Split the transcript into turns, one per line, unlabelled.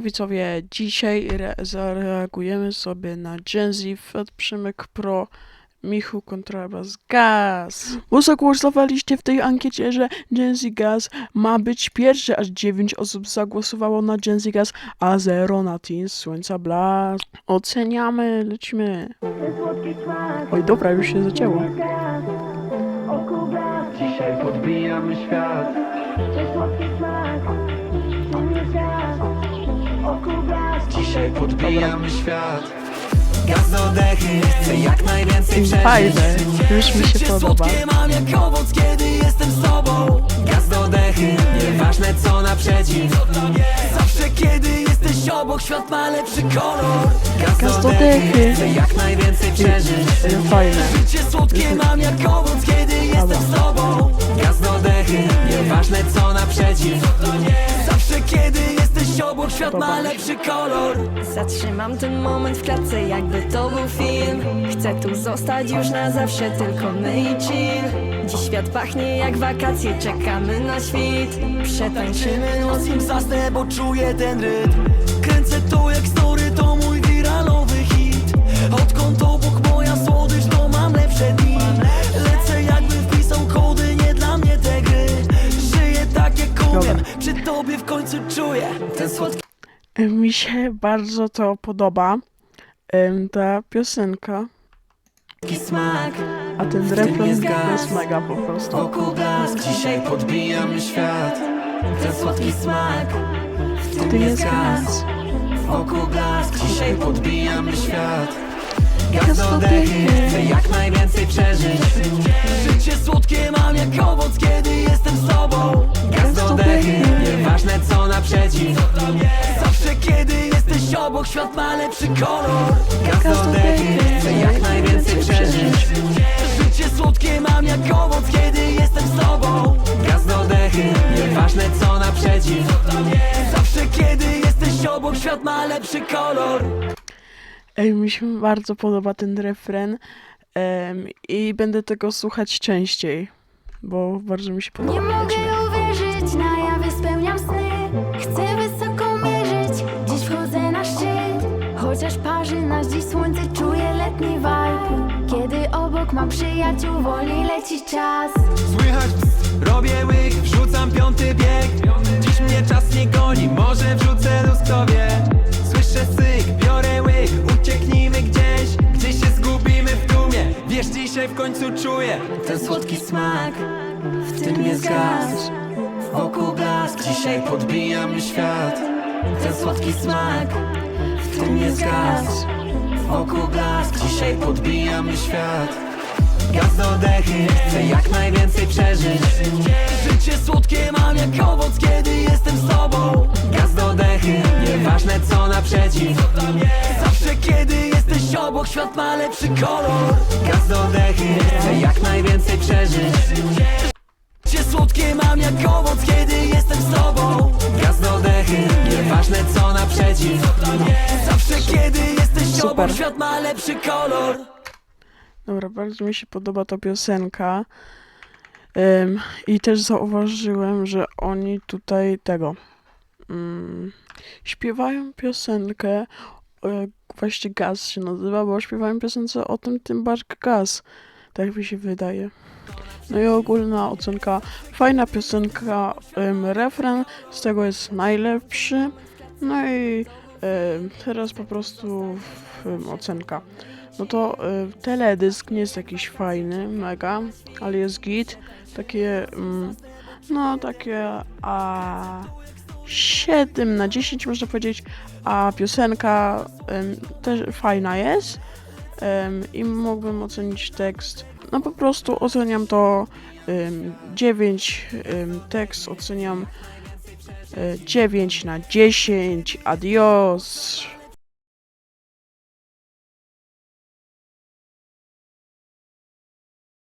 Siemano dzisiaj re- zareagujemy sobie na Gen Z Fed Przemyk Pro Michu Kontrabas Gaz. Bo zagłosowaliście w tej ankiecie, że Gen Z Gaz ma być pierwszy, aż 9 osób zagłosowało na Gen Z Gaz, a 0 na Teens Słońca Blask. Oceniamy, lecimy. Oj dobra, już się zaczęło.
Dzisiaj podbijamy świat Dzisiaj podbijamy świat. Gaz do dechy, chcę jak najwięcej przeżyć
Fajne, już mi się
Życie
podoba.
słodkie mam jak owoc, kiedy jestem z tobą. Gaz do dechy, nieważne co naprzeciw. Zawsze kiedy jesteś obok, świat ma lepszy kolor.
Gaz do dechy.
chcę jak najwięcej przeżyć.
Fajne.
Życie słodkie mam jak owoc, obok, świat ma lepszy kolor.
Zatrzymam ten moment w klatce, jakby to był film. Chcę tu zostać już na zawsze, tylko my i chill. Dziś świat pachnie jak wakacje, czekamy na świt. Przetańczymy
Tańczymy
noc
nim zasnę, bo czuję ten rytm. Kręcę to jak story, to mój tobie w końcu czuję. Ten słodki
E, Mi się bardzo to podoba. em, Ta piosenka,
smak.
A ten refren jest mega po prostu.
Wokół blask, dzisiaj podbijamy świat. Ten słodki smak. W
Ty jest gaz.
Wokół blask, dzisiaj podbijamy świat.
Gaz
Gaz
do
do dechy, chcę jak najwięcej przeżyć. Życie słodkie mam świat ma lepszy kolor. Gaz do dechy, chcę jak najwięcej przeżyć. Życie słodkie mam jak owoc, kiedy jestem z tobą. Gaz do dechy, nieważne co naprzeciw. Zawsze kiedy jesteś obok, świat ma lepszy kolor.
Ej, mi się bardzo podoba ten refren em, i będę tego słuchać częściej, bo bardzo mi się podoba.
Nie mogę Chociaż parzy nas dziś słońce, czuję letni vibe. Kiedy obok mam przyjaciół, wolniej leci czas.
Słychać ps, robię łyk, wrzucam piąty bieg. Dziś mnie czas nie goni, może wrzucę luskowie Słyszę syk, biorę łyk, ucieknijmy gdzieś. Gdzieś się zgubimy w tłumie Wiesz, dzisiaj w końcu czuję Ten słodki smak, w tym jest gaz Wokół blask, dzisiaj podbijamy świat. Ten słodki smak, tym jest gaz Wokół blask, dzisiaj podbijamy świat. Gaz do dechy, chcę jak najwięcej przeżyć. Życie słodkie mam jak owoc, kiedy jestem z tobą. Gaz do dechy, nieważne co naprzeciw. Zawsze kiedy jesteś obok, świat ma lepszy kolor. Gaz do dechy, chcę jak najwięcej przeżyć. Życie słodkie mam jak owoc, kiedy jestem z tobą. Gaz do dechy, nieważne co naprzeciw Zawsze kiedy jesteś
Super.
obok, świat ma lepszy kolor
Dobra, bardzo mi się podoba ta piosenka. I też zauważyłem, że oni tutaj tego mm, śpiewają piosenkę, e, właśnie Gaz się nazywa, bo śpiewają piosence o tym tym bark Gaz. Tak mi się wydaje. No i ogólna ocenka, fajna piosenka, refren z tego jest najlepszy. No i teraz po prostu ocenka. No to y, teledysk nie jest jakiś fajny, mega, ale jest git. Takie, mm, no takie, a 7 na 10 można powiedzieć, a piosenka też fajna jest. I mógłbym ocenić tekst. No po prostu oceniam to ym, 9, ym, tekst oceniam y, 9 na 10. Adios.